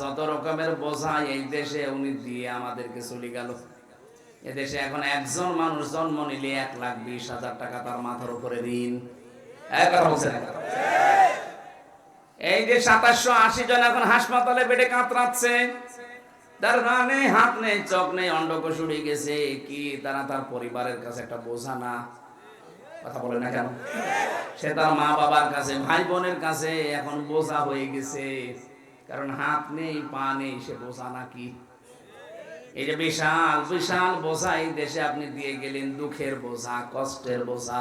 যত রকমের বোঝা এই দেশে উনি দিয়ে আমাদেরকে চলে গেল। এদেশে এখন একজন মানুষ জন্ম নিলে এক লাখ বিশ হাজার টাকা তার মাথার উপরে। এই যে আশি জন এখন হাসপাতালে বেডে কাতরাচ্ছে, তার না হাত নেই, চোখ নেই অন্ডকোষ উড়ে গেছে, কি তারা তার পরিবারের কাছে একটা বোঝা না? কথা বলে না কেন? সে তার মা বাবার কাছে ভাই বোনের কাছে এখন বোঝা হয়ে গেছে। কারণ হাত নেই, পা নেই, সে বোঝা নাকি? এই যে বিশাল বিশাল বোঝা এই দেশে আপনি দিয়ে গেলেন, দুঃখের বোঝা, কষ্টের বোঝা,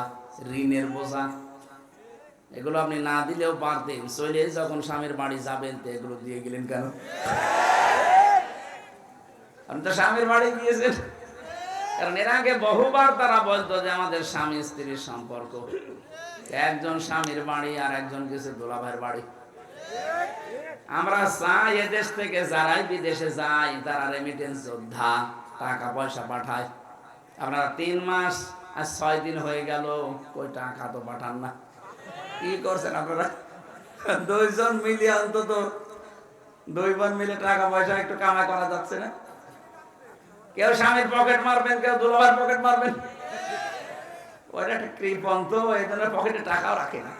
ঋণের বোঝা। এগুলো আপনি না দিলেও পারতেন চলে যখন স্বামীর বাড়ি যাবেন, তো এগুলো দিয়ে গেলেন কেন? আপনি তো স্বামীর বাড়ি গিয়েছেন। কারণ এর আগে বহুবার তারা বলতো যে আমাদের স্বামী স্ত্রীর সম্পর্ক। একজন স্বামীর বাড়ি আর একজন গেছে দোলাভাইয়ের বাড়ি। আমরা চাই এদেশ থেকে যারাই বিদেশে যাই তারা রেমিটেন্স যোদ্ধা, টাকা পয়সা পাঠায়। আপনারা তিন মাস আর ছয় দিন হয়ে গেল, কই টাকা তো পাঠান না। কি করছেন আপনারা? দুইজন মিলে অন্তত দুই বোন মিলে টাকা পয়সা একটু কামাই করা যাচ্ছে না? কেউ স্বামীর পকেট মারবেন, কেউ দুলাভাইয়ের পকেট মারবেন। ওরা একটা কৃপন এই পকেটে টাকাও রাখে না।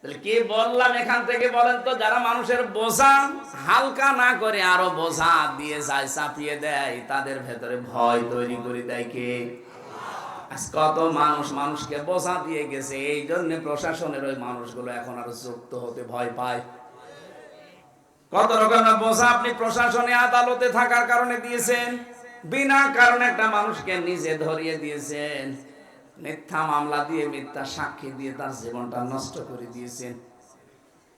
তাহলে কি বললাম এখান থেকে বলেন তো, যারা মানুষের বোঝা হালকা না করে আরও বোঝা দিয়ে যায়, চাপিয়ে দেয়, তাদের ভেতরে ভয় তৈরি করে দেয় কে? কত মানুষ মানুষকে বোঝা দিয়ে গেছে, এই জন্য প্রশাসনের ওই মানুষগুলো এখন আরও যুক্ত হতে ভয় পায়। কত রকমের বোঝা আপনি প্রশাসনে আদালতে থাকার কারণে দিয়েছেন, বিনা কারণে একটা মানুষকে নিজে ধরিয়ে দিয়েছেন। মিথ্যা মামলা দিয়ে, মিথ্যা সাক্ষী দিয়ে তার জীবনটা নষ্ট করে দিয়েছেন।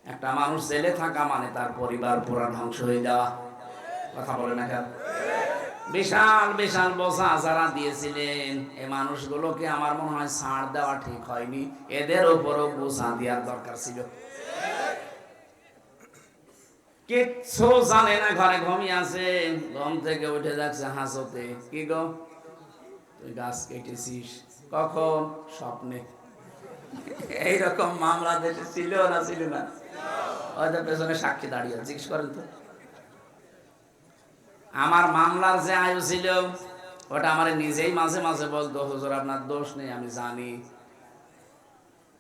একটা মানুষ জেলে থাকা মানে তার পরিবার পুরা ধ্বংস হয়ে যাওয়া। কথা বলে না কেন? বিশাল বিশাল বোঝা যারা দিয়েছিলেন। এই মানুষগুলোকে আমার মনে হয় ছাড় দেওয়া ঠিক হয়নি। এদের উপরও বোঝা দেওয়ার দরকার ছিল। কিচ্ছু জানে না, ঘরে ঘুমিয়ে আছে। ঘুম থেকে উঠে যাচ্ছে হাসতে। কি গো? তুই গাছ কেটেছিস? কখন? স্বপ্নে। এইরকম মামলা দেশে ছিল না ছিল না? হয়তো পেছনে সাক্ষী দাঁড়িয়ে জিজ্ঞেস করেন তো। আমার মামলার যে আয়ু ছিল, ওটা আমার নিজেই মাঝে মাঝে বলতো, হুজুর, আপনার দোষ নেই, আমি জানি।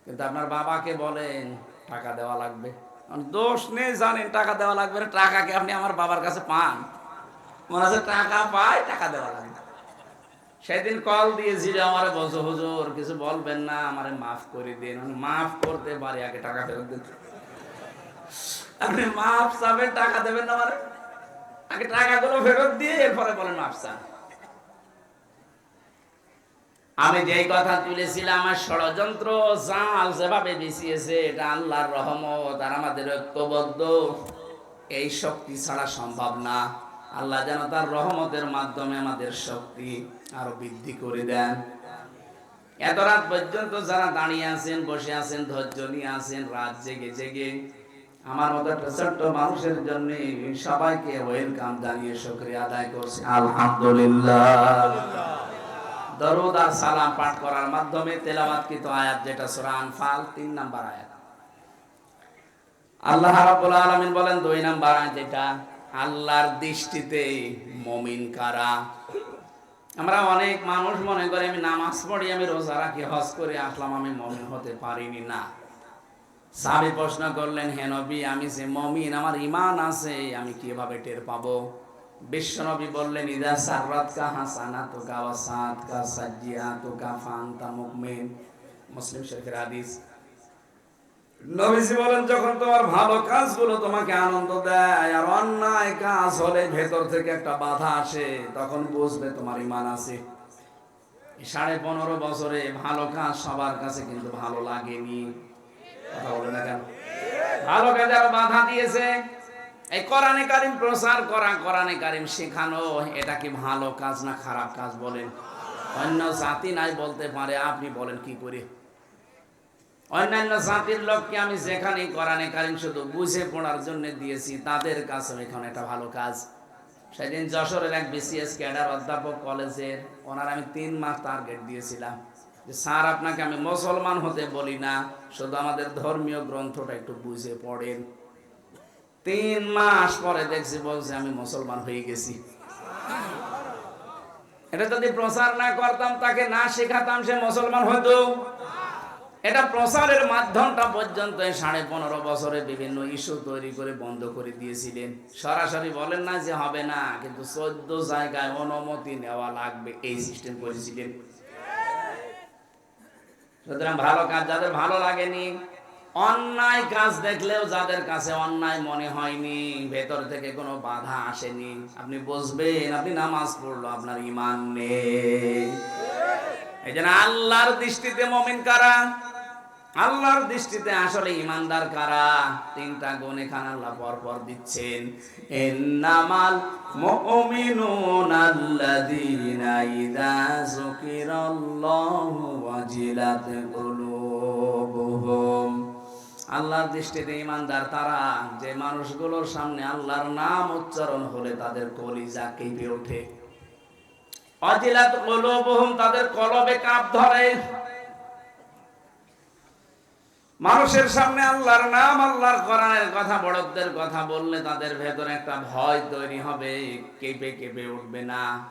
কিন্তু আপনার বাবাকে বলেন, টাকা দেওয়া লাগবে। দোষ নেই, জানেন, টাকা দেওয়া লাগবে না। টাকাকে আপনি আমার বাবার কাছে পান? মনে হচ্ছে টাকা পাই টাকা দেওয়া লাগবে। সেদিন কল দিয়েছিল আমার, বলছো, হুজুর, কিছু বলবেন না, আমারে মাফ করে দিন। মাফ করতে পারি, আগে টাকা ফেরত দিন আপনি মাফ চাবেন, টাকা দেবেন না আমারে? আগে টাকাগুলো ফেরত দিয়ে এরপরে বলেন মাফ চান। আমি যেই কথা তুলেছিলাম, আমার ষড়যন্ত্র, জাল যেভাবে বিছিয়েছে এটা আল্লাহর রহমত আর আমাদের ঐক্যবদ্ধ। এই শক্তি ছাড়া সম্ভব না। আল্লাহ যেন তার রহমতের মাধ্যমে আমাদের শক্তি আরও বৃদ্ধি করে দেন। এত রাত পর্যন্ত যারা দাঁড়িয়ে আছেন, বসে আছেন, ধৈর্য নিয়ে আছেন, রাত জেগে জেগে, আমার মতো একটা ছোট্ট মানুষের জন্য সবাইকে ওয়েলকাম জানিয়ে শুক্রিয়া আদায় করছি। আলহামদুলিল্লাহ। দরুদ আর সালাম পাঠ করার মাধ্যমে তেলাওয়াতকৃত আয়াত যেটা সূরা আনফাল, তিন নাম্বার আয়াত। আল্লাহ রাব্বুল আলামিন বলেন, দুই নাম্বার আয়াত যেটা আল্লাহর দৃষ্টিতে মমিন কারা? আমরা অনেক মানুষ মনে করে, আমি নামাজ পড়ি, আমি রোজা রাখি, হজ করে আসলাম, আমি মমিন হতে পারিনি, না। সাবি প্রশ্ন করলেন, হে নবী, আমি যে মমিন, আমার ইমান আছে, আমি কীভাবে টের পাবো? বিশ্বনবী বললেন, ইদা সাররাত কা হাসানা তো কা ওয়াসাত কা সাজিয়া তো কা ফান্তা মুমিন। মুসলিম শরীফের হাদিস নবীজি বলেন, যখন তোমার ভালো কাজগুলো তোমাকে আনন্দ দেয় আর অন্যায় কাজ হলে ভেতর থেকে একটা বাধা আসে, তখন বুঝবে তোমার ইমান আছে। সাড়ে পনেরো বছরে ভালো কাজ সবার কাছে কিন্তু ভালো লাগেনি। কথা বলে না কেন? ভালো কাজে আর বাধা দিয়েছে। এই কোরআনে কারিম প্রচার করা, কোরআনে কারিম শেখানো, এটা কি ভালো কাজ না খারাপ কাজ বলেন? অন্য জাতি নাই বলতে পারে, আপনি বলেন কি করে? অন্যান্য জাতির লোককে আমি যেখানে কোরআনে কারিম শুধু বুঝে পড়ার জন্য দিয়েছি, তাদের কাছে এখানে একটা ভালো কাজ। সেদিন যশোরের এক বিসিএস ক্যাডার অধ্যাপক কলেজের, ওনার আমি তিন মাস টার্গেট দিয়েছিলাম। যে, স্যার, আপনাকে আমি মুসলমান হতে বলি না, শুধু আমাদের ধর্মীয় গ্রন্থটা একটু বুঝে পড়েন। তিন মাস পরে দেখছি বলছে, আমি মুসলমান হয়ে গেছি। এটা যদি প্রচার না করতাম, তাকে না শেখাতাম সে মুসলমান হতো। এটা প্রচারের মাধ্যমটা পর্যন্ত সাড়ে পনেরো বছরে বিভিন্ন ইস্যু তৈরি করে বন্ধ করে দিয়েছিলেন। সরাসরি বলেন না যে হবে না, কিন্তু চোদ্দ জায়গায় অনুমতি নেওয়া লাগবে এই সিস্টেম করেছিলেন। সুতরাং ভালো কাজ যাদের ভালো লাগেনি, অন্যায় কাজ দেখলেও যাদের কাছে অন্যায় মনে হয়নি, ভেতর থেকে কোনো বাধা আসেনি। আপনি বুঝবেন আপনি নামাজ পড়ল, আপনার ইমান নেই। এই জন্য আল্লাহর দৃষ্টিতে মমিন কারা? আল্লাহর দৃষ্টিতে আসলে ইমানদার কারা? তিনটা গুণ এখানে আল্লাহ পর পর দিচ্ছেন। ইন্নামাল মুমিনুনা আল্লাযীনা ইযা যুকিরাল্লাহু ওয়াজিলাত কুলুবুহুম। আল্লাহর দৃষ্টিতে ইমানদার তারা, যে মানুষগুলোর সামনে আল্লাহর নাম উচ্চারণ হলে তাদের কলিজা কেঁপে ওঠে। অজিলাত কলুবুহুম, তাদের কলবে কাঁপ ধরে। মানুষের সামনে আল্লাহর নাম, আল্লাহর কোরআনের কথা, বড়দের কথা বললে তাদের ভেতরে একটা ভয় তৈরি হবে। কেঁপে কেঁপে উঠবে না।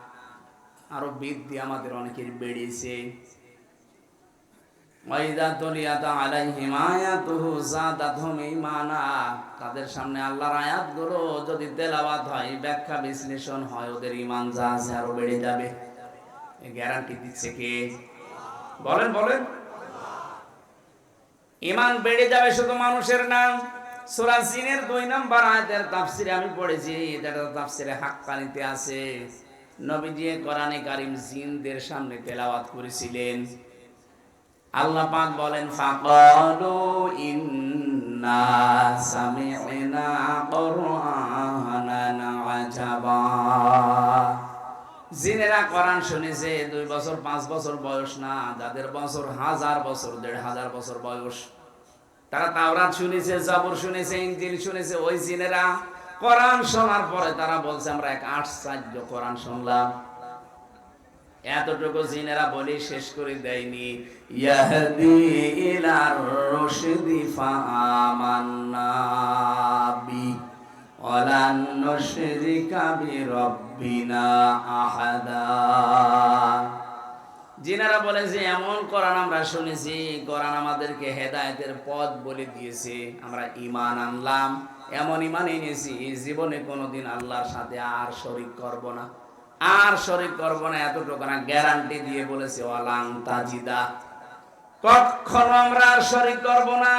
আরও বৃদ্ধি আমাদের অনেকের বেড়েছে ওয়াইদা তলিয়াত আলাইহিম আয়াতুহু যাদাতহুম ঈমানা তাদের সামনে আল্লাহর আয়াতগুলো যদি তেলাওয়াত হয়, ব্যাখ্যা, বিশ্লেষণ হয়, ওদের ঈমান যা আছে আরও বেড়ে যাবে। গ্যারান্টি দিচ্ছে কে? বলেন বলেন। ইমান বেড়ে যাবে শুধু মানুষের নাম সূরা জিনের দুই নম্বর আয়াতের তাফসিরে আমি পড়েছি এটা তাফসিরে হাক্কানিতে আছে। নবীজি কোরআনে কারীম জিনদের সামনে তেলাওয়াত করেছিলেন। আল্লাহ পাক বলেন, ফাকালু ইন্না সামি'না কুরআনান আজাবা। জিনেরা কোরআন শুনেছে, দুই বছর, পাঁচ বছর বয়স না, যাদের বছর হাজার বছর, দেড় হাজার বছর বয়স, তারা তাওরাত শুনেছে, জাবর শুনেছে ইঞ্জিল শুনেছে, ওই জিনেরা কোরআন শোনার পরে তারা বলছে, আমরা এক আট আশ্চর্য কোরআন শুনলাম। এতটুকু জিনেরা বলি শেষ করে দেয়নি। ইয়াহদি ইলার রশদি ফাআমান্না বি। ওয়ালান নুশরিকা বিরাব্বিনা আহাদা। জিনারা বলে যে এমন কোরআন আমরা শুনেছি কোরআন আমাদেরকে হেদায়েতের পথ বলে দিয়েছে। আমরা ইমান আনলাম এমন ঈমান এনেছি জীবনে কোনোদিন আল্লাহর সাথে আর শরীক করব না। আর শরীক করব না এতটুকু না গ্যারান্টি দিয়ে বলেছে ওয়ালাং তাজিদা কখনো আমরা আর শরীক করব না।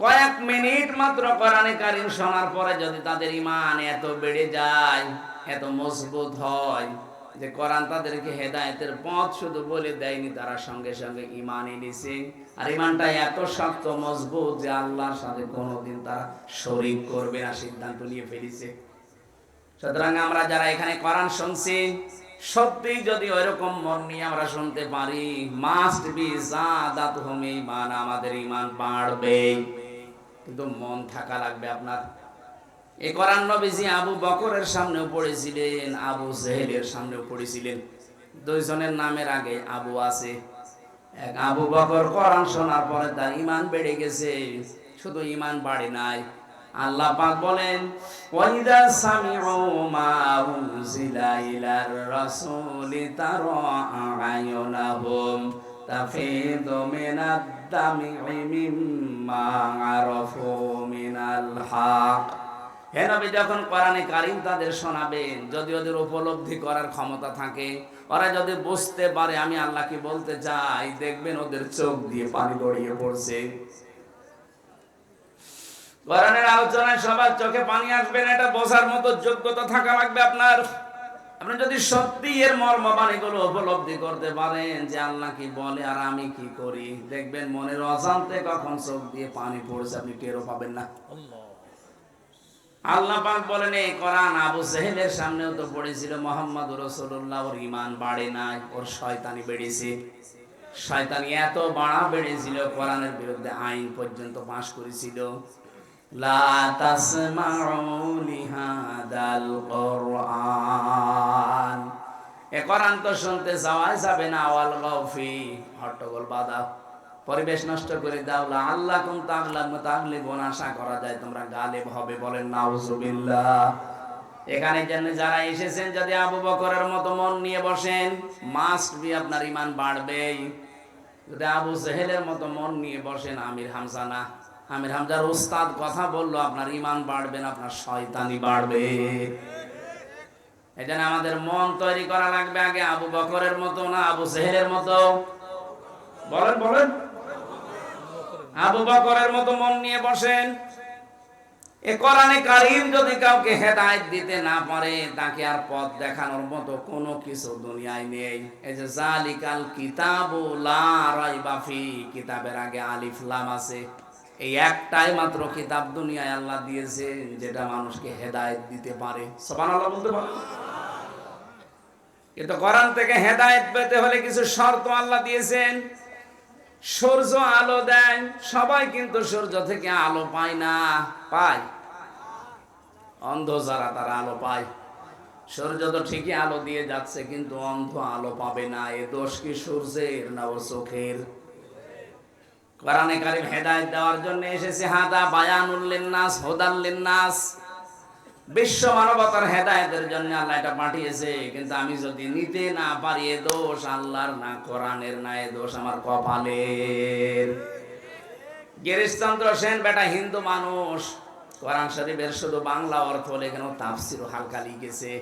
কয়েক মিনিট মাত্র কোরআনে কারিম শোনার পরে যদি তাদের ইমান এত বেড়ে যায়, এত মজবুত হয়, যে কোরআন তাদেরকে হেদায়েতের পথ শুধু বলে দেয়নি, তারা সঙ্গে সঙ্গে ইমান এনেছে আর ইমানটা এত শক্ত, মজবুত যে আল্লাহর সাথে কোনোদিন তারা শরীক করবে না, সিদ্ধান্ত নিয়ে ফেলেছে। সুতরাং আমরা যারা এখানে কোরআন শুনছি, সত্যি যদি ওইরকম মন নিয়ে আমরা শুনতে পারি মাস্ট বি জাদাত হুম ইমান আমাদের ইমান বাড়বে। কিন্তু মন থাকা লাগবে আপনার। এই কোরআন নবীজি আবু বকরের সামনেও পড়েছিলেন, আবু জেহেলের সামনেও পড়েছিলেন। দুইজনের নামের আগে আবু আছে। এক আবু বকর কোরআন শোনার পরে তার ইমান বেড়ে গেছে। শুধু ইমান বাড়ে নাই আল্লাহ পাক বলেন, ওয়াইদা সামিউ মা উনজিলা ইলার রাসূলি তারা আয়ুনাহুম তাফিদু মিনাদ দামি মিম্মা আরাফু মিনাল হক। হে নবী, যখন কোরআনে কারিম তাদের শোনাবেন যদি ওদের উপলব্ধি করার ক্ষমতা থাকে, ওরা যদি বুঝতে পারে, আমি আল্লাহকে বলতে চাই, দেখবেন ওদের চোখ দিয়ে পানি গড়িয়ে পড়ছে। কোরআনের আলোচনায় সবার চোখে পানি আসবে না, এটা বোঝার মতো যোগ্যতা থাকা লাগবে আপনার। আপনি যদি সত্যি এর মর্মবাণীগুলো উপলব্ধি করতে পারেন যে আল্লাহ কি বলে আর আমি কি করি, দেখবেন মনের অজান্তে কখন চোখ দিয়ে পানি পড়ছে, আপনি টেরও পাবেন না। আল্লাহ পাক বলেন, এই কোরআন আবু সেহেলের সামনেও তো পড়েছিল, মোহাম্মদ রসুল্লাহ ওর ইমান বাড়ে নাই, ওর শয়তানি বেড়েছে। শয়তানি এত বাড়া বেড়েছিল, কোরআনের বিরুদ্ধে আইন পর্যন্ত পাশ করেছিল। লা তাসমাউ লিহাদাল কোরআন। এ কোরআন তো শুনতে যাওয়াই যাবে না হট্টগোল পরিবেশ নষ্ট করে দাও। লা আল্লাহ কুম তাগলা মুতাগলি করা যায়, তোমরা গালিব হবে বলেন নাউজুবিল্লাহ। এখানে জন্য যারা এসেছেন, যদি আবু বকরের মতো মন নিয়ে বসেন মাস্ট বি আপনার ইমান বাড়বেই। যদি আবু জেহেলের মতো মন নিয়ে বসেন, আমির হামজা না। আমির হামজার উস্তাদ কথা বলল, আপনার ইমান বাড়বে না, আপনার শয়তানি বাড়বে। এজন্য আমাদের মন তৈরি করা লাগবে আগে আবু বকরের মতো না আবু জেহেলের মতো? বলেন বলেন। আবু বকরের মতো মন নিয়ে বসেন। এ কোরআনে কারিম যদি কাউকে হেদায়েত দিতে না পারে, তাকে আর পথ দেখানোর মতো কোনো কিছু দুনিয়ায় নেই। এই যে জালিকাল কিতাবু লা রাইবা ফি, কিতাবের আগে আলিফ লাম আছে। এই একটাই মাত্র কিতাব দুনিয়ায় আল্লাহ দিয়েছে যেটা মানুষকে হেদায়েত দিতে পারে। সুবহানাল্লাহ বলতে পারে? কিন্তু কোরআন থেকে হেদায়েত পেতে হলে কিছু শর্ত আল্লাহ দিয়েছেন। সূর্য আলো দেয়, সবাই কিন্তু সূর্য থেকে আলো পায় না, পায়। অন্ধ যারা, তারা আলো পায়। সূর্য তো ঠিকই আলো দিয়ে যাচ্ছে, কিন্তু অন্ধ আলো পাবে না। এ দোষ কি সূর্যের না ওর চোখের? কোরআনে কারিম হেদায়েত দেওয়ার জন্য এসেছে হাদা বায়ানুল লিন্নাস, হুদাল লিন্নাস। বিশ্ব মানবতার হেদায়েতের জন্য আল্লাহ এটা পাঠিয়েছে, কিন্তু আমি যদি নিতে না পারি, এ দোষ আল্লাহর না, কোরআনের না, এ দোষ আমার কপালের। গিরিশচন্দ্র সেন, বেটা হিন্দু মানুষ, কোরআন শরীফের শুধু বাংলা অর্থ লেখানো তাফসির হালকা লিখেছে।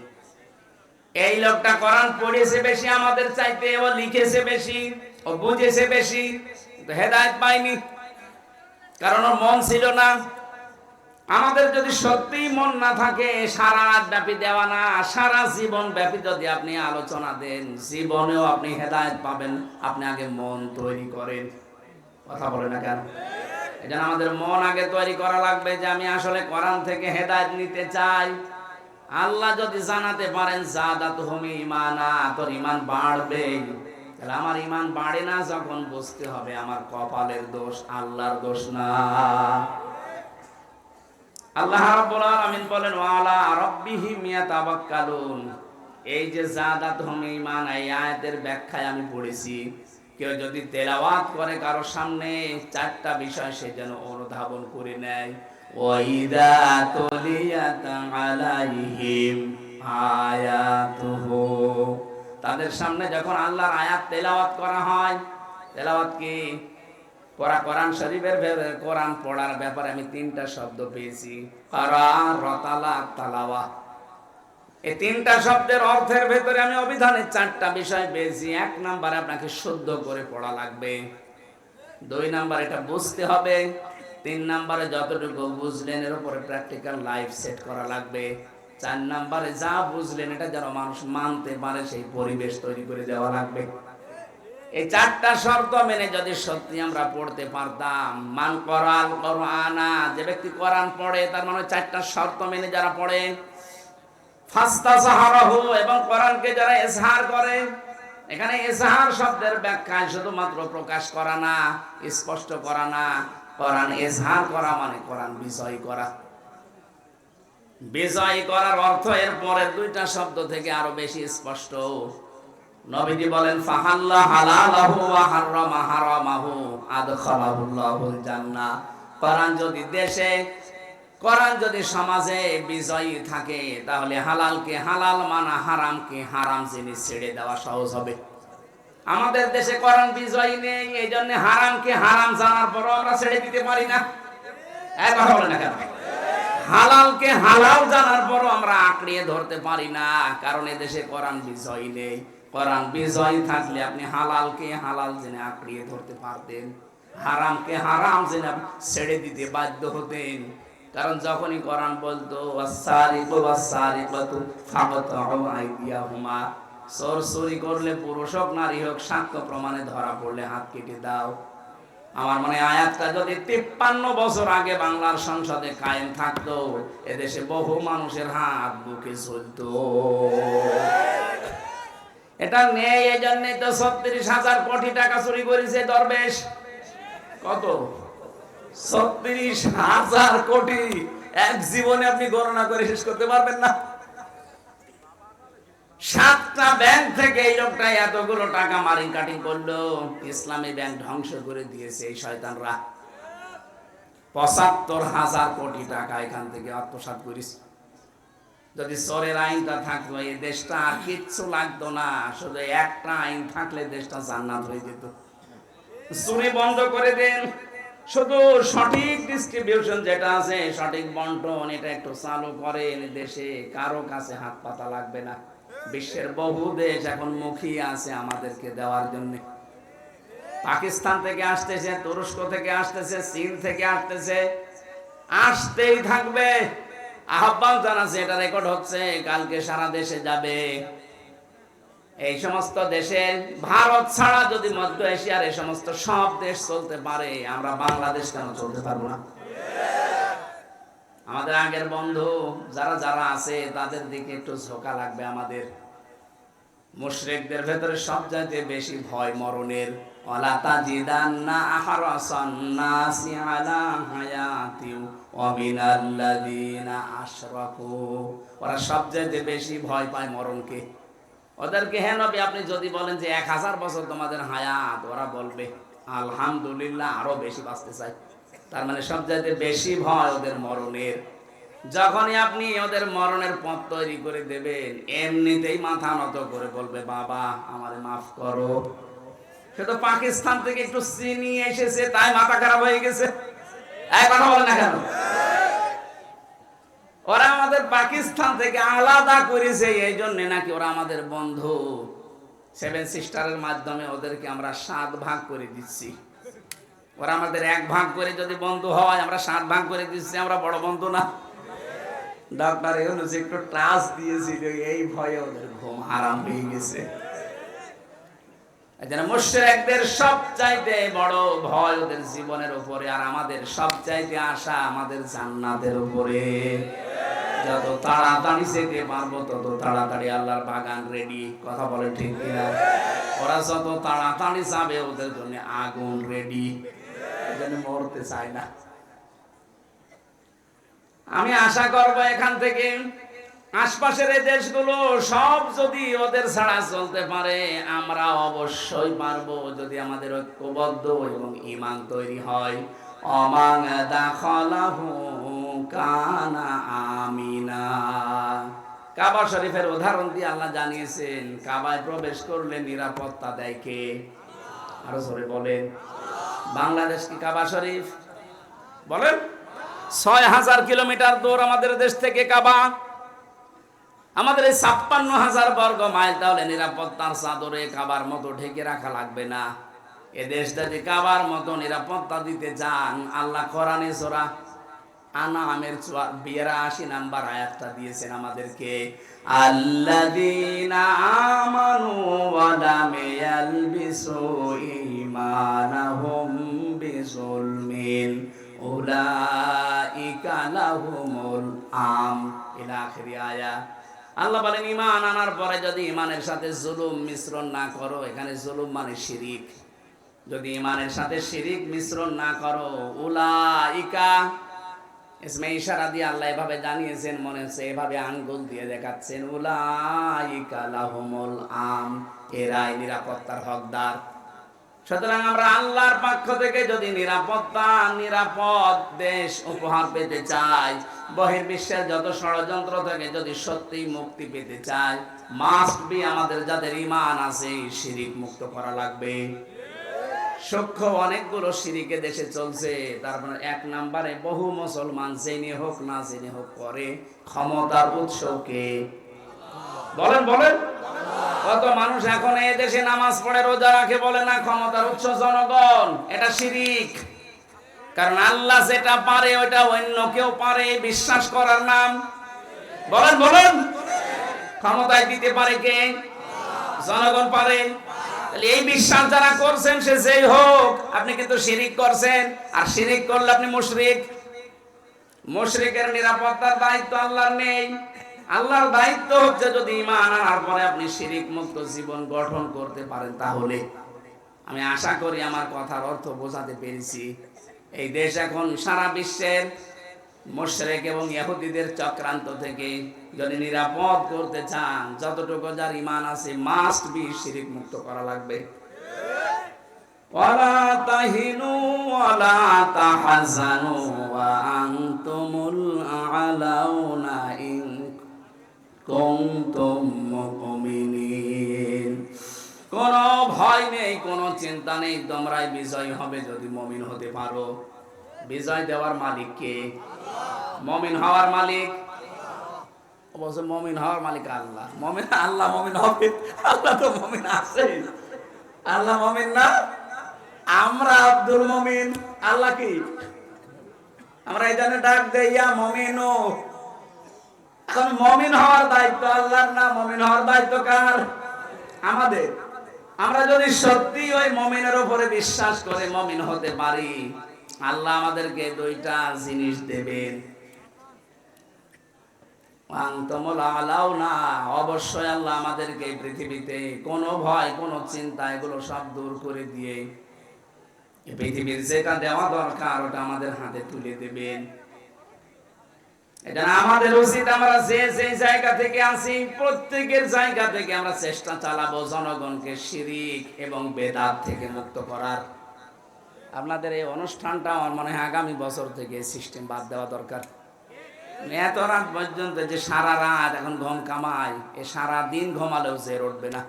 এই লোকটা কোরআন পড়েছে বেশি, আমাদের চাইতে ও লিখেছে বেশি, ও বুঝেছে বেশি। কিন্তু হেদায়েত পাইনি। কারণ ওর মন ছিল না। আমাদের যদি সত্যি মন না থাকে, সারা রাত ব্যাপী দেওয়া না, সারা জীবন ব্যাপী যদি আপনি আলোচনা দেন, জীবনেও আপনি হেদায়ত পাবেন, আপনি আগে মন তৈরি করেন। কথা বলে না কেন? এজন্য আমাদের মন আগে তৈরি করা লাগবে যে আমি আসলে কোরআন থেকে হেদায়েত নিতে চাই। আল্লাহ যদি জানাতে পারেন, জাদাত হুমি ইমানা তোর ইমান বাড়বে তাহলে আমার ইমান বাড়ে না যখন বুঝতে হবে আমার কপালের দোষ, আল্লাহর দোষ না। আল্লাহ বলেন, ওয়ালা এই যে এই আয়াতের ব্যাখ্যায় আমি পড়েছি, কেউ যদি তেলাওয়াত করে কারও সামনে, চারটা বিষয় সে যেন অনুধাবন করে নেয়। ওয়াইদা তুলিয়াত আলাইহিম আয়াতুহু। তাদের সামনে যখন আল্লাহর আয়াত তেলাওয়াত করা হয়, তেলাওয়াত কি? পড়া কোরআন শরীফের কোরআন পড়ার ব্যাপারে আমি তিনটা শব্দ পেয়েছি। কারা রতালা, তালাওয়া। এই তিনটা শব্দের অর্থের ভেতরে আমি অভিধানে চারটা বিষয় পেয়েছি। এক নাম্বারে আপনাকে শুদ্ধ করে পড়া লাগবে। দুই নাম্বার এটা বুঝতে হবে। তিন নাম্বারে যতটুকু বুঝলেন এর উপরে প্র্যাকটিক্যাল লাইফ সেট করা লাগবে। চার নাম্বারে যা বুঝলেন, এটা যেন মানুষ মানতে পারে, সেই পরিবেশ তৈরি করে দেওয়া লাগবে। এই চারটা শর্ত মেনে যদি সত্যি আমরা পড়তে পারতাম, মান করাল কোরআনা, যে ব্যক্তি কোরআন পড়ে, তার মানে চারটা শর্ত মেনে যারা পড়ে ফাস্তা সাহারাহু এবং কোরআনকে যারা এজহার করে, এখানে এজহার শব্দের ব্যাখ্যায় শুধুমাত্র প্রকাশ করা না, স্পষ্ট করা না, কোরআন এজহার করা মানে কোরআন বিজয় করা। বিজয় করার অর্থ এর পরের দুইটা শব্দ থেকে আরও বেশি স্পষ্ট। নবীজি বলেন, ফাহাল্লা হালালাহু ওয়া হাররামা হারামাহু আদখালাহুল্লাহুল জান্নাহ কোরআন যদি দেশে, কোরআন যদি সমাজে বিজয়ী থাকে, তাহলে হালালকে হালাল মানা হারামকে হারাম জিনিস ছেড়ে দেওয়া সহজ হবে। আমাদের দেশে কোরআন বিজয়ী নেই এই জন্য হারামকে হারাম জানার পরও আমরা ছেড়ে দিতে পারি না। একবার বলে না কেন? হালালকে হালাল জানার পরও আমরা আঁকড়িয়ে ধরতে পারি না, কারণ এদেশে কোরআন বিজয়ী নেই। কোরআন বিজয়ী থাকলে আপনি হালালকে হালাল জেনে আঁকড়িয়ে ধরতে পারতেন, হারামকে হারাম জেনে ছেড়ে দিতে বাধ্য হতেন। কারণ যখনই কোরআন বলতো চুরি করলে পুরুষ হোক, নারী হোক, সাক্ষ্য প্রমাণে ধরা পড়লে হাত কেটে দাও। আমার মনে আয়াতটা যদি তিপ্পান্ন বছর আগে বাংলার সংসদে কায়েম থাকতো, এদেশে বহু মানুষের হাত বুকে চলতো এটা নেই এই জন্যই তো ছত্রিশ হাজার কোটি টাকা চুরি করেছে দরবেশ। কত? ছত্রিশ হাজার কোটি। এক জীবনে আপনি গণনা করে শেষ করতে পারবেন না। সাতটা ব্যাংক থেকে এই লোকটা এতগুলো টাকা মারিং কাটিং করল। ইসলামী ব্যাংক ধ্বংস করে দিয়েছে এই শয়তানরা। পঁচাত্তর হাজার কোটি টাকা এখান থেকে আত্মসাৎ করিস। যদি চোরের আইনটা থাকতো এই দেশটা আর কিচ্ছু লাগতো না। শুধু একটা আইন থাকলে দেশটা জান্নাত হয়ে যেত। চুরি বন্ধ করে দেন। শুধু সঠিক ডিস্ট্রিবিউশন যেটা আছে, সঠিক বন্টন, এটা একটু চালু করেন দেশে। কারও কাছে হাত পাতা লাগবে না। বিশ্বের বহু দেশ এখন মুখিয়ে আছে আমাদেরকে দেওয়ার জন্য। পাকিস্তান থেকে আসতেছে, তুরস্ক থেকে আসতেছে, চীন থেকে আসতেছে। আসতেই থাকবে। আহ্বান জানাচ্ছে, এটা রেকর্ড হচ্ছে, কালকে সারা দেশে যাবে। এই সমস্ত দেশে, ভারত ছাড়া যদি মধ্য এশিয়ার এই সমস্ত সব দেশ চলতে পারে, আমরা বাংলাদেশ কেন চলতে পারব না? আমাদের আগের বন্ধু, যারা যারা আছে, তাদের দিকে একটু ঝোঁকা লাগবে আমাদের। মুশরিকদের ভেতরে সব সবচাইতে বেশি ভয় মরণের। ওয়ালা তাজিদান্না আহরাসান নাসি আলা হায়াতিউ ওয়া মিনাল্লাযিনা আশরাকু। ওরা সবচাইতে বেশি ভয় পায় মরণকে। ওদেরকে হ্যাঁ নবী, আপনি যদি বলেন যে এক হাজার বছর তোমাদের হায়াত, ওরা বলবে, আলহামদুলিল্লাহ, আরও বেশি বাঁচতে চাই। তার মানে সবচাইতে বেশি ভয় ওদের মরণের। যখনই আপনি ওদের মরণের পথ তৈরি করে দেবেন, এমনিতেই মাথা নত করে বলবে, বাবা, আমারে মাফ করো। সে তো পাকিস্তান থেকে একটু চিনি এসেছে, তাই মাথা খারাপ হয়ে গেছে। ওরা আমাদের পাকিস্তান থেকে আলাদা করেছে, এই জন্য নাকি ওরা আমাদের বন্ধু। সেভেন সিস্টারের মাধ্যমে ওদেরকে আমরা সাত ভাগ করে দিচ্ছি। ওরা আমাদের এক ভাগ করে যদি বন্ধু হয়, আমরা সাত ভাগ করে দিচ্ছি, আমরা বড় বন্ধু না। ডাক্তার ইউনুস একটু ট্রাস দিয়েছিল, এই ভয়ে ওদের ঘুম হারাম হয়ে গেছে। যেন মুশরিকদের সব চাইতে বড় ভয় ওদের জীবনের উপরে, আর আমাদের সব চাইতে আশা আমাদের জান্নাতের উপরে। যত তাড়াতাড়ি যেতে পারব, তত তাড়াতাড়ি আল্লাহর বাগান রেডি কথা বলে ঠিক কিনা? ওরা যত তাড়াতাড়ি যাবে, ওদের জন্য আগুন রেডি যেন মরতে চায় না। আমি আশা করব এখান থেকে আশপাশের এই দেশগুলো সব যদি ওদের ছাড়া চলতে পারে, আমরা অবশ্যই পারব যদি আমাদের ঐক্যবদ্ধ এবং ইমান তৈরি হয়। অমাং কানা আমিনা। কাবা শরীফের উদাহরণ দিয়ে আল্লাহ জানিয়েছেন, কাবায় প্রবেশ করলে নিরাপত্তা দেয় কে? আরও বলেন। বাংলাদেশ কি কাবা শরীফ? বলেন। ছয় হাজার কিলোমিটার দূর আমাদের দেশ থেকে কাবা। আমাদের এই ছাপ্পান্ন হাজার বর্গ মাইল তাহলে নিরাপত্তার চাদরে কাবার মতো ঢেকে রাখা লাগবে না। এ দেশটা যে কাবার মতো নিরাপত্তা দিতে চান, আল্লাহ কোরআনে সোরা আনা আমের বিরাশি নাম্বার আয়াতটা দিয়েছেন আমাদেরকে। আল্লাযীনা আমানু ওয়া লাম ইয়ালবিসু ঈমানাহুম বিজুলমিন, উলাইকা লাহুমুল আম ইলা আখিরি আয়াত আল্লাহ বলেন, ইমান আনার পরে যদি ইমানের সাথে জুলুম মিশ্রণ না করো, এখানে জুলুম মানে শিরিক। যদি ইমানের সাথে শিরিক মিশ্রণ না করো, উলাইকা, ইসমে ইশারা দিয়ে আল্লাহ এভাবে জানিয়েছেন, মনে হচ্ছে এভাবে আঙ্গুল দিয়ে দেখাচ্ছেন, উলাইকা লাহুমুল আম এরাই নিরাপত্তার হকদার। সুতরাং আমরা আল্লাহর পক্ষ থেকে যদি নিরাপত্তা, নিরাপদ দেশ উপহার পেতে চাই, বহির্বিশ্বের যত ষড়যন্ত্র থেকে যদি সত্যি মুক্তি পেতে চাই মাস্ট বি আমাদের যাদের ইমান আছে শিরিক মুক্ত করা লাগবে। সূক্ষ্ম অনেকগুলো সিরিকে দেশে চলছে তারপরে এক নাম্বারে বহু মুসলমান জেনে হোক না জেনে হোক করে ক্ষমতার উৎসকে বলেন বলেন। কত মানুষ এখন এই দেশে নামাজ পড়ে, রোজা রাখে বলে না, ক্ষমতার উৎস জনগণ। এটা শিরিক। কারণ আল্লাহ যেটা পারে, ওইটা অন্য কেউ পারে বিশ্বাস করার নাম। বলেন বলেন। ক্ষমতায় দিতে পারে কে? জনগণ পারে। এই বিশ্বাস যারা করছেন, সে যেই হোক, আপনি কিন্তু শিরিক করছেন। আর শিরিক করলে আপনি মুশরিক। মুশরিকের নিরাপত্তার দায়িত্ব আল্লাহর নেই। আল্লাহর দায়িত্ব হচ্ছে যদি ইমান আনার পরে আপনি শিরিক মুক্ত জীবন গঠন করতে পারেন তাহলে। আমি আশা করি আমার কথার অর্থ বোঝাতে পেরেছি। এই দেশ এখন সারা বিশ্বের মোশরেক এবং ইহুদিদের চক্রান্ত থেকে যদি নিরাপদ করতে চান, যতটুকু যার ইমান আছে মাস্ট বি শিরিক মুক্ত করা লাগবে। ওয়ালা তাহিনু ওয়ালা তাহাজানু ওয়া আনতুমুল আলাউনা ইন কুনতুম মুমিনিন। কোনো ভয় নেই, কোনো চিন্তা নেই, তোমরাই বিজয় হবে যদি মমিন হতে পারো। বিজয় দেওয়ার মালিক কে? মমিন হওয়ার মালিক? অবশ্য মমিন হওয়ার মালিক আল্লাহ। মমিন আল্লাহ মমিন হবে, আল্লাহ তো মমিন আছে। আল্লাহ মমিন না? আমরা আব্দুল মমিন। আল্লাহ কি? আমরা এই জন্য ডাক দেইয়া মমিন। এখন মমিন হওয়ার দায়িত্ব আল্লাহর না, মমিন হওয়ার দায়িত্ব কার? আমাদের। আমরা যদি সত্যি ওই মমিনের উপরে বিশ্বাস করে মমিন হতে পারি, আল্লাহ আমাদেরকে দুইটা জিনিস দেবেন। অবশ্যই আল্লাহ আমাদেরকে পৃথিবীতে কোনো ভয়, কোনো চিন্তা, এগুলো সব দূর করে দিয়ে পৃথিবীর যেটা দেওয়া দরকার, ওটা আমাদের হাতে তুলে দেবেন। এটা আমাদের উচিত, আমরা যে যে জায়গা থেকে আসি প্রত্যেকের জায়গা থেকে আমরা চেষ্টা চালাবো জনগণকে শিরিক এবং বেদাত থেকে মুক্ত করার। আপনাদের এই অনুষ্ঠানটা আমার মনে হয় আগামী বছর থেকে সিস্টেম বাদ দেওয়া দরকার। এত রাত পর্যন্ত যে সারা রাত এখন ঘুম কামায় এ সারা দিন ঘুমালেও জের উঠবে না।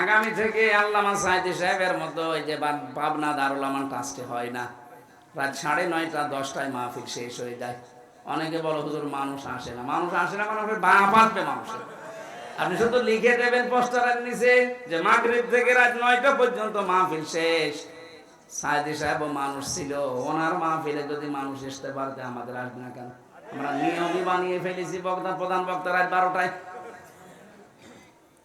আগামী থেকে আল্লামা সাইদি সাহেবের মতো ওই যে পাবনা দারুল আমান ট্রাস্টে হয় না। রাত সাড়ে নয়টা, দশটায় মাহফিল শেষ হয়ে যায়। অনেকে বলো, হুজুর, মানুষ আসে না। মানুষ আসে না মানুষের বাপ আসবে মানুষের আপনি শুধু লিখে দেবেন পোস্টারের নিচে যে মাগরিব থেকে রাত নয়টা পর্যন্ত মাহফিল শেষ। সাইদি সাহেব মানুষ ছিল। ওনার মাহফিলে যদি মানুষ আসতে পারতে, আমাদের আসবে না কেন? আমরা নিয়মই বানিয়ে ফেলেছি, বক্তা, প্রধান বক্তা রাত বারোটায়।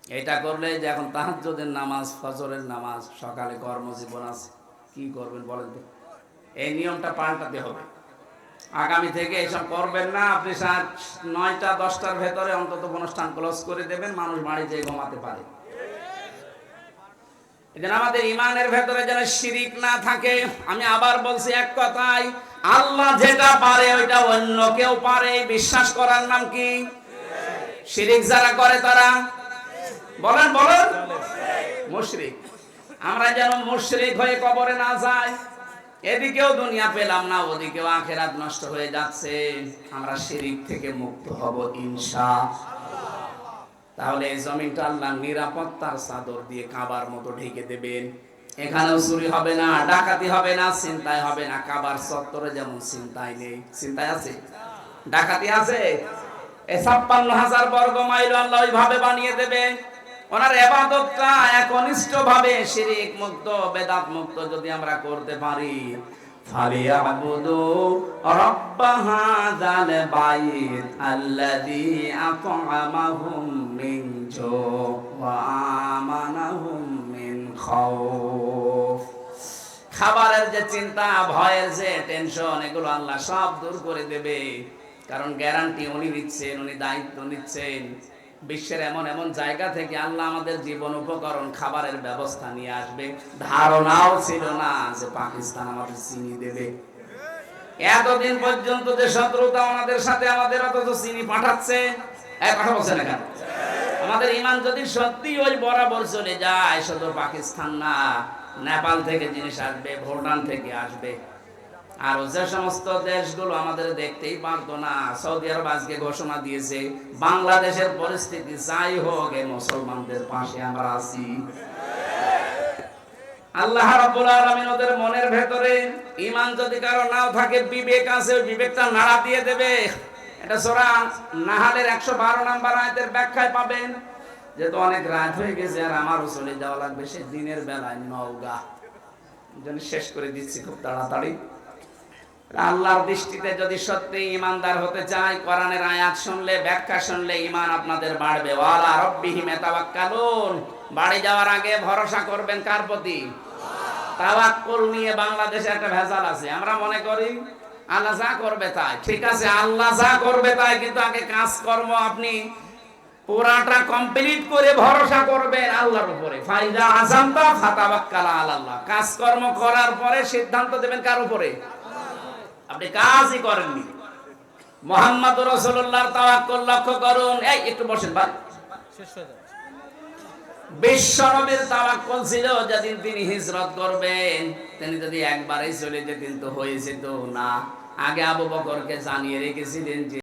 এটা করলে যে এখন তাহাজ্জুদের নামাজ, ফজরের নামাজ, সকালে কর্মজীবন আছে। কি করবেন বলেন তো? এই নিয়মটা পাল্টাতে হবে। আগামী থেকে এসব করবেন না। আপনি সাত নয়টা, দশটার ভেতরে অন্তত অনুষ্ঠান ক্লোজ করে দেবেন, মানুষ বাড়ি যেয়ে ঘুমাতে পারে। এজন্য আমাদের ইমানের ভেতরে যেন শিরিক না থাকে। আমি আবার বলছি এক কথাই আল্লাহ যেটা পারে ওইটা অন্য কেউ পারে। বিশ্বাস করার নাম কি? শিরিক যারা করে তারা? বলেন বলেন। মুশরিক। আমরা যেন মুশরিক হয়ে কবরে না যাই। এদিকেও দুনিয়া পেলাম না, ওদিকেও আখেরাত নষ্ট হয়ে যাচ্ছে। আমরা শিরিক থেকে মুক্ত হব ইনশা তাহলে এই জমিনটা আল্লাহ নিরাপত্তার চাদর দিয়ে কাবার মতো ঢেকে দেবেন। এখানেও চুরি হবে না, ডাকাতি হবে না চিন্তায় হবে না। কাবার চত্বরে যেমন চিন্তায় নেই। চিন্তায় আছে? ডাকাতি আছে? এ ছাপ্পান্ন হাজার বর্গ মাইল আল্লাহ ওইভাবে বানিয়ে দেবে। ওনার এবাদতটা একনিষ্ঠ ভাবে শিরিক মুক্ত, বেদাত মুক্ত যদি আমরা করতে পারি। খাবারের যে চিন্তা, ভয়ের যে টেনশন, এগুলো আল্লাহ সব দূর করে দেবে। কারণ গ্যারান্টি উনি নিচ্ছেন, উনি দায়িত্ব নিচ্ছেন। বিশ্বের এমন এমন জায়গা থেকে আল্লাহ আমাদের জীবন উপকরণ, খাবারের ব্যবস্থা নিয়ে আসবে। ধারণাও ছিল না যে পাকিস্তান আমাদের চিনি দেবে। এতদিন পর্যন্ত যে শত্রুতা আমাদের সাথে আমাদের অথচ চিনি পাঠাচ্ছে আমাদের ইমান যদি সত্যি ওই বরাবর চলে যায়, শুধু পাকিস্তান না, নেপাল থেকে জিনিস আসবে, ভুটান থেকে আসবে। আর যে সমস্ত দেশগুলো আমাদের দেখতেই পারতো না, সৌদি আরব আজকে ঘোষণা দিয়েছে, বাংলাদেশের পরিস্থিতি যাই হোক, এই মুসলমানদের পাশে আমরা আছি। আল্লাহ ওদের মনের ভেতরে যদি কারও নাও থাকে, বিবেক আছে, বিবেকটা নাড়া দিয়ে দেবে। এটা সূরা নাহালের 112 নাম্বার আয়াতের ব্যাখ্যায় পাবেন, যেহেতু অনেক রাত হয়ে গেছে আর আমারও চলে যাওয়া লাগবে, সে দিনের বেলায় নওগা। শেষ করে দিচ্ছি খুব তাড়াতাড়ি। আল্লাহর দৃষ্টিতে যদি সত্যি ইমানদার হতে চাই, কোরআনের আয়াত শুনলে, ব্যাখ্যা শুনলে ইমান আপনাদের বাড়বে। ওয়ালা রব্বিহিম ইয়াতাওয়াক্কালুন। বাড়ি যাওয়ার আগে ভরসা করবেন কার প্রতি? তাওয়াক্কুল নিয়ে বাংলাদেশে একটা ভেজাল আছে। আমরা মনে করি, আল্লাহ যা করবে তাই। ঠিক আছে, আল্লাহ যা করবে তাই, কিন্তু আগে কাজকর্ম আপনি পুরাটা কমপ্লিট করে ভরসা করবেন আল্লাহর উপরে। ফাইজা আজামতা ফাতাবাক্কালা আলাল্লাহ। কাজকর্ম করার পরে সিদ্ধান্ত দেবেন কার উপরে? আপনি কাজই করেননি। মোহাম্মদ রসুল্লাহর তাওয়াক্কল লক্ষ্য করুন। এই, একটু বসেন ভাই। বিশ্বনবীর তাওয়াক্কল ছিল যেদিন তিনি হিজরত করবেন। তিনি যদি একবারই চলে যেতেন তো হয়েছে তো না। আগে আবু বকরকে জানিয়ে রেখেছিলেন যে